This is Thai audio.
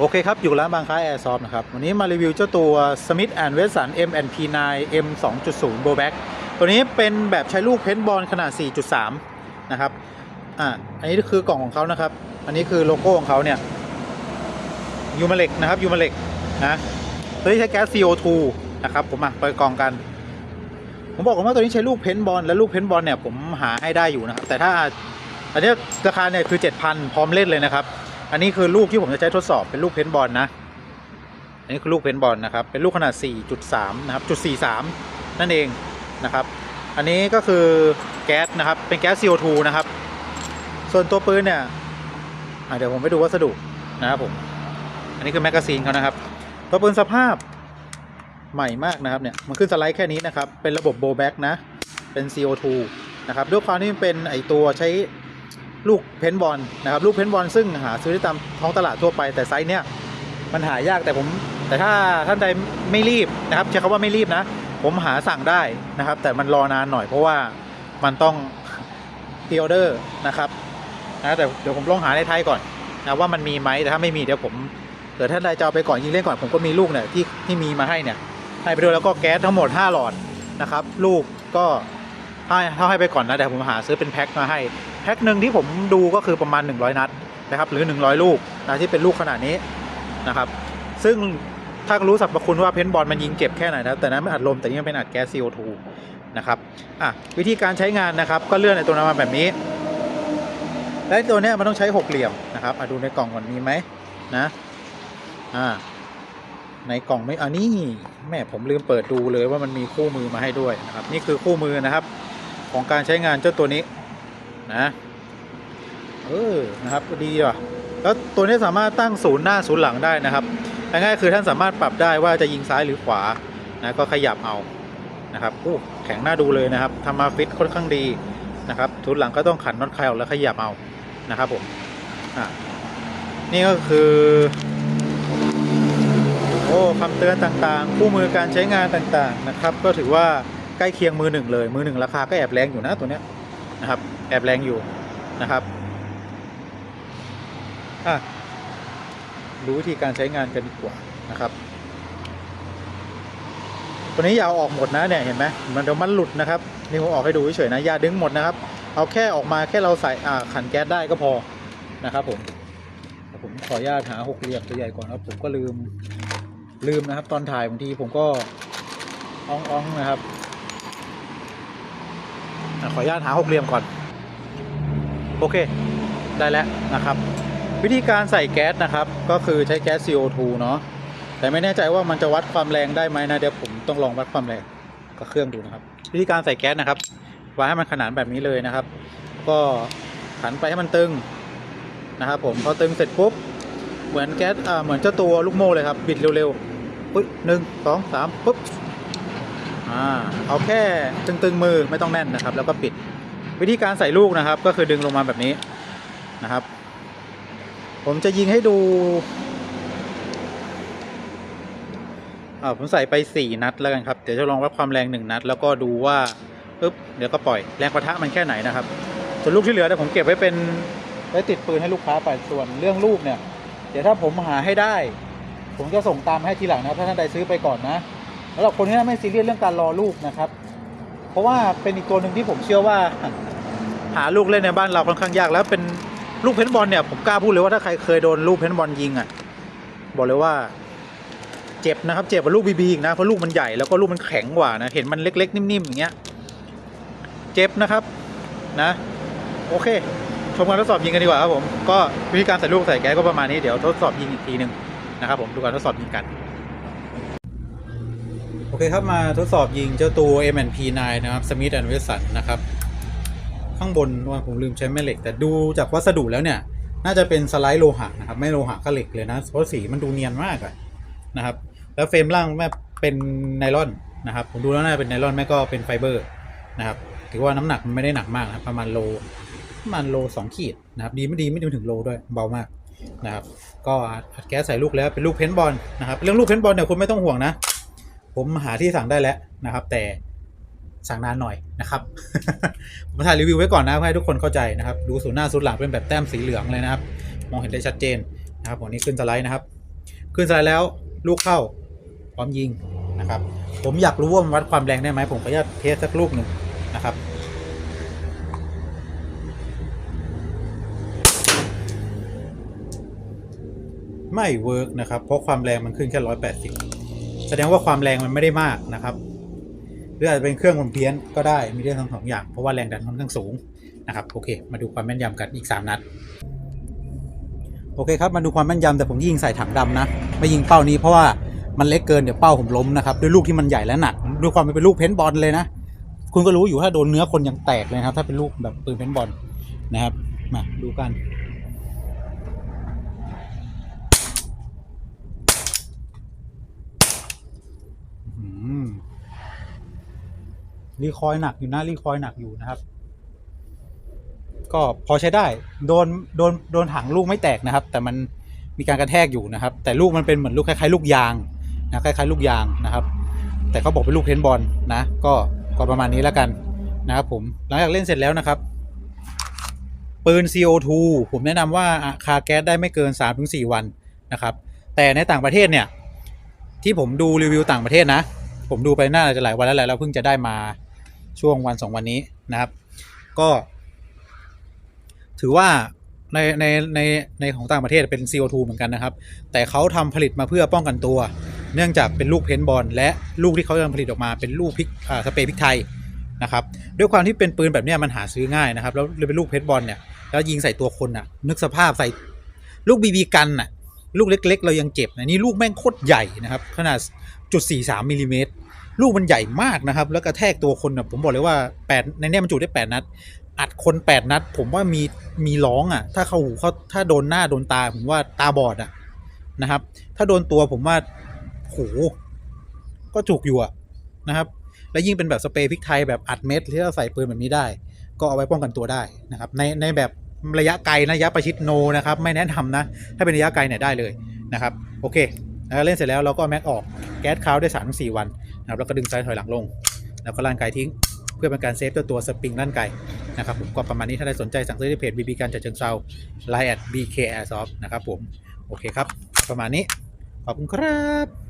โอเคครับ อยู่ร้านบางค้าแอร์ซอฟนะครับ วันนี้มารีวิวเจ้าตัว Smith Wesson M&P9 M 2.0 b o w Back ตัวนี้เป็นแบบใช้ลูกเพนบอลขนาด 4.3 นะครับ อ่า อันนี้คือกล่องของเขานะครับ อันนี้คือโลโก้ของเขาเนี่ยยูมาเล็กนะครับยูมาเล็กนะตัวนี้ใช้แก๊ส CO2 นะครับ ผมมาเปิดกล่องกัน ผมบอกก่อนว่าตัวนี้ใช้ลูกเพนบอลและลูกเพนบอลเนี่ยผมหาให้ได้อยู่นะครับ แต่ถ้าอันนี้ราคาเนี่ยคือ 7,000 พร้อมเล่นเลยนะครับ อันนี้คือลูกที่ผมจะใช้ทดสอบเป็นลูกเพนบอลนะ อันนี้คือลูกเพนบอลนะครับ เป็นลูกขนาด 4.3 นะครับจุด43 นั่นเองนะครับ อันนี้ก็คือแก๊สนะครับ เป็นแก๊ส CO2 นะครับ ส่วนตัวปืนเนี่ยเดี๋ยวผมไปดูวัสดุนะครับผม อันนี้คือแมกกาซีนเขานะครับ ตัวปืนสภาพใหม่มากนะครับเนี่ย มันขึ้นสไลด์แค่นี้นะครับ เป็นระบบโบแบ็กนะ เป็น CO2 นะครับ ด้วยความที่มันเป็นไอตัวใช้ ลูกเพนบอลนะครับลูกเพนบอลซึ่งหาซื้อได้ตามท้องตลาดทั่วไปแต่ไซส์เนี้ยมันหายากแต่ผม แต่ถ้าท่านใดไม่รีบนะครับใช้คำว่าไม่รีบนะ ผมหาสั่งได้นะครับ แต่มันรอนานหน่อยเพราะว่ามันต้องพ r ออเดอร์นะครับนะแต่เดี๋ยวผมลองหาในไทยก่อนนะว่ามันมีไหมแต่ถ้าไม่มีเดี๋ยวผมเดี๋ยวท่านใดจะเอาไปก่อนยิงเล่นก่อนผมก็มีลูกเนี่ยที่ที่มีมาให้เนี่ยให้ไปด้วยแล้วก็แก๊สทั้งหมด 5 หลอดนะครับ ลูกก็ ให้เท่าให้ไปก่อนนะแต่ผมหาซื้อเป็นแพ็คมาให้ แพ็คหนึ่งที่ผมดูก็คือประมาณ 100 นัดนะครับหรือ 100 ลูกนะที่เป็นลูกขนาดนี้นะครับ ซึ่งถ้ารู้สรรพคุณว่าเพนบอลมันยิงเจ็บแค่ไหนนะแต่นั้นไม่อัดลมแต่นี่มันเป็นอัดแก๊ส CO2 นะครับอะวิธีการใช้งานนะครับ ก็เลื่อนในตัวนั้นมาแบบนี้ และตัวนี้มันต้องใช้หกเหลี่ยมนะครับอะดูในกล่องก่อนมีไหมนะอ่าในกล่องไม่อันนี้แม่ผมลืมเปิดดูเลยว่ามันมีคู่มือมาให้ด้วยนะครับ นี่คือคู่มือนะครับ ของการใช้งานเจ้าตัวนี้นะเออนะครับดีว่ะแล้วตัวนี้สามารถตั้งศูนย์หน้าศูนย์หลังได้นะครับง่ายๆคือท่านสามารถปรับได้ว่าจะยิงซ้ายหรือขวานะก็ขยับเอานะครับอู้แข็งหน้าดูเลยนะครับทำมาฟิตค่อนข้างดีนะครับทุนย์หลังก็ต้องขันน็อตคลายออกแล้วขยับเอานะครับผมอะนี่ก็คือโอ้คำเตือนต่างๆ คู่มือการใช้งานต่างๆนะครับ ก็ถือว่า ใกล้เคียงมือหนึ่งเลย มือหนึ่งราคาก็แอบแรงอยู่นะตัวเนี้ยนะครับแอบแรงอยู่นะครับอะดูวิธีการใช้งานกันดีกว่านะครับ ตัวนี้อย่าเอาออกหมดนะเนี่ยเห็นไหมมันเดี๋ยวมันหลุดนะครับนี่ผมออกให้ดูเฉยๆนะอย่าดึงหมดนะครับ เอาแค่ออกมาแค่เราใส่อ่าขันแก๊สได้ก็พอนะครับ ผมผมขออนุญาตหาหกเหลี่ยมตัวใหญ่ก่อนแล้วผมก็ลืมลืมนะครับ ตอนถ่ายบางทีผมก็อ้องอ้งๆนะครับ ขออนุญาตหาหกเหลี่ยมก่อน โอเค ได้แล้วนะครับ วิธีการใส่แก๊สนะครับ ก็คือใช้แก๊ส CO2 เนาะแต่ไม่แน่ใจว่ามันจะวัดความแรงได้ไหมนะ เดี๋ยวผมต้องลองวัดความแรงกับเครื่องดูนะครับ วิธีการใส่แก๊สนะครับวางให้มันขนานแบบนี้เลยนะครับ ก็ขันไปให้มันตึงนะครับผมพอตึงเสร็จปุ๊บเหมือนแก๊สเหมือนเจ้าตัวลูกโม่เลยครับ บิดเร็วๆปุ๊บหนึ่งสองสามปุ๊บ อ่าเอาแค่ตึงๆมือไม่ต้องแน่นนะครับ แล้วก็ปิดวิธีการใส่ลูกนะครับ ก็คือดึงลงมาแบบนี้นะครับ ผมจะยิงให้ดูอ่าผมใส่ไปสี่นัดแล้วกันครับ เดี๋ยวจะลองวัดความแรงหนึ่งนัด แล้วก็ดูว่าปึ๊บเดี๋ยวก็ปล่อยแรงประทะมันแค่ไหนนะครับส่วนลูกที่เหลือเดี๋ยวผมเก็บไว้เป็นไว้ติดปืนให้ลูกค้าไปส่วนเรื่องลูกเนี่ย เดี๋ยวถ้าผมหาให้ได้ ผมจะส่งตามให้ทีหลังนะถ้าท่านใดซื้อไปก่อนนะ สำหรับคนที่ไม่ซีเรียสเรื่องการรอลูกนะครับ เพราะว่าเป็นอีกตัวหนึ่งที่ผมเชื่อว่า หาลูกเล่นในบ้านเราค่อนข้างยากแล้วเป็นลูกเพนบอลเนี่ยผมกล้าพูดเลยว่าถ้าใครเคยโดนลูกเพนบอลยิงอะบอกเลยว่า เจ็บนะครับ เจ็บกว่าลูกบีบีอีกนะเพราะลูกมันใหญ่แล้วก็ลูกมันแข็งกว่านะเห็นมันเล็ก ๆ นิ่มๆอย่างเงี้ยเจ็บนะครับนะ โอเค ชมการทดสอบยิงกันดีกว่าครับผมก็วิธีการใส่ลูกใส่แก๊สก็ประมาณนี้เดี๋ยวทดสอบยิงอีกทีหนึ่งนะครับผมดูการทดสอบยิงกัน เคครับมาทดสอบยิงเจ้าตัว M&P9 นะครับ Smith Wesson นะครับ ข้างบนว่าผมลืมใช้แม่เหล็ก แต่ดูจากวัสดุแล้วเนี่ย น่าจะเป็นสไลด์โลหะนะครับ ไม่โลหะก็เหล็กเลยนะ เพราะสีมันดูเนียนมากอะนะครับ แล้วเฟรมล่างแม่เป็นไนลอนนะครับ ผมดูแล้วน่าเป็นไนลอนแม่ก็เป็นไฟเบอร์นะครับ ถือว่าน้ำหนักมันไม่ได้หนักมากนะรประมาณโลประมาณโลสองขีดนะครับ ดีไม่ดีไม่ถึงโลด้วยเบามากนะครับ ก็อัดแก๊สใส่ลูกแล้วเป็นลูกเพนบอลนะครับ เรื่องลูกเพนบอลเนี่ยคุณไม่ต้องห่วงนะ ผมหาที่สั่งได้แล้วนะครับ แต่สั่งนานหน่อยนะครับ ผมถ่ายรีวิวไว้ก่อนนะเพื่อให้ทุกคนเข้าใจนะครับ ดูสูนหน้าสูนหลังเป็นแบบแต้มสีเหลืองเลยนะครับ มองเห็นได้ชัดเจนนะครับผมนี่ขึ้นสไลด์นะครับ ขึ้นสไลด์แล้วลูกเข้าพร้อมยิงนะครับ ผมอยากรู้ว่ามันวัดความแรงได้ไหมผมขออนุญาตเทสสักลูกหนึ่งนะครับไม่เวิร์กนะครับ เพราะความแรงมันขึ้นแค่ร้อยแปดสิบ แสดงว่าความแรงมันไม่ได้มากนะครับ หรืออาจจะเป็นเครื่องมันเพี้ยนก็ได้มีเรื่องทั้งสองอย่าง เพราะว่าแรงดันค่อนข้างสูงนะครับโอเค มาดูความแม่นยำกันอีก 3 นัด โอเคครับมาดูความแม่นยำแต่ผมยิงใส่ถังดำนะไม่ยิงเป้านี้เพราะว่ามันเล็กเกินเดี๋ยวเป้าผมล้มนะครับด้วยลูกที่มันใหญ่และหนักด้วยความเป็นลูกเพนบอลเลยนะคุณก็รู้อยู่ถ้าโดนเนื้อคนยังแตกเลยครับถ้าเป็นลูกแบบปืนเพนบอลนะครับมาดูกัน อืม รีคอยล์หนักอยู่นะรีคอยล์หนักอยู่นะครับ ก็พอใช้ได้ โดนโดนโดนถังลูกไม่แตกนะครับ แต่มันมีการกระแทกอยู่นะครับ แต่ลูกมันเป็นเหมือนลูกคล้ายๆลูกยางนะคล้ายๆลูกยางนะครับ แต่เขาบอกเป็นลูกเพนบอลนะ ก็ก็ประมาณนี้แล้วกันนะครับผมหลังจากเล่นเสร็จแล้วนะครับปืน CO2 ผมแนะนำว่าคาแก๊สได้ไม่เกิน 3-4 วันนะครับ แต่ในต่างประเทศเนี่ย ที่ผมดูรีวิวต่างประเทศนะ ผมดูไปน่าจะหลายวันแล้วแหละแล้วเพิ่งจะได้มา ช่วงวันสองวันนี้นะครับ ก็ ถือว่าในในในในของต่างประเทศเป็น CO2 เหมือนกันนะครับ แต่เขาทำผลิตมาเพื่อป้องกันตัว เนื่องจากเป็นลูกเพนบอลและลูกที่เขาทำผลิตออกมาเป็นลูกพริกสเปรย์พริกไทยนะครับ ด้วยความที่เป็นปืนแบบนี้มันหาซื้อง่ายนะครับ แล้วเลยเป็นลูกเพนบอลเนี่ยแล้วยิงใส่ตัวคนอะ นึกสภาพใส่ลูกบีบีกันอะ ลูกเล็ก ๆ เรายังเจ็บนะนี่ลูกแม่งโคตรใหญ่นะครับ ขนาดจุดสี่สามมิลลิเมตร ลูกมันใหญ่มากนะครับ แล้วกระแทกตัวคนอะผมบอกเลยว่าแปดในเนี้ยมันจุได้แปดนัด อัดคนแปดนัด ผมว่ามีมีร้องอะ ถ้าเข้าหูเขาถ้าโดนหน้าโดนตาผมว่าตาบอดอะนะครับ ถ้าโดนตัวผมว่าโหก็จุกอยู่อะนะครับ และยิ่งเป็นแบบสเปรย์พริกไทยแบบอัดเม็ดที่เราใส่ปืนแบบนี้ได้ ก็เอาไว้ป้องกันตัวได้นะครับ ในในแบบระยะไกลนะระยะประชิดโนนะครับ ไม่แนะนำนะ ถ้าเป็นระยะไกลเนี่ยได้เลยนะครับ โอเคแล้วเล่นเสร็จแล้วเราก็แม็กออกแก๊สคาวได้3าถึงสวัน นะครับแล้วก็ดึงซ้ายถอยหลังลง แล้วก็ลั่นไกทิ้ง เพื่อเป็นการเซฟตัวตัวสปริงลั่นไกนะครับผมก็ประมาณนี้ถ้าใครสนใจสั่งซื้อที่เพจบีบีการจัดเชิงเซาไลน์แอดบีเคแอร์ซอฟนะครับผมโอเคครับ ประมาณนี้ขอบคุณครับ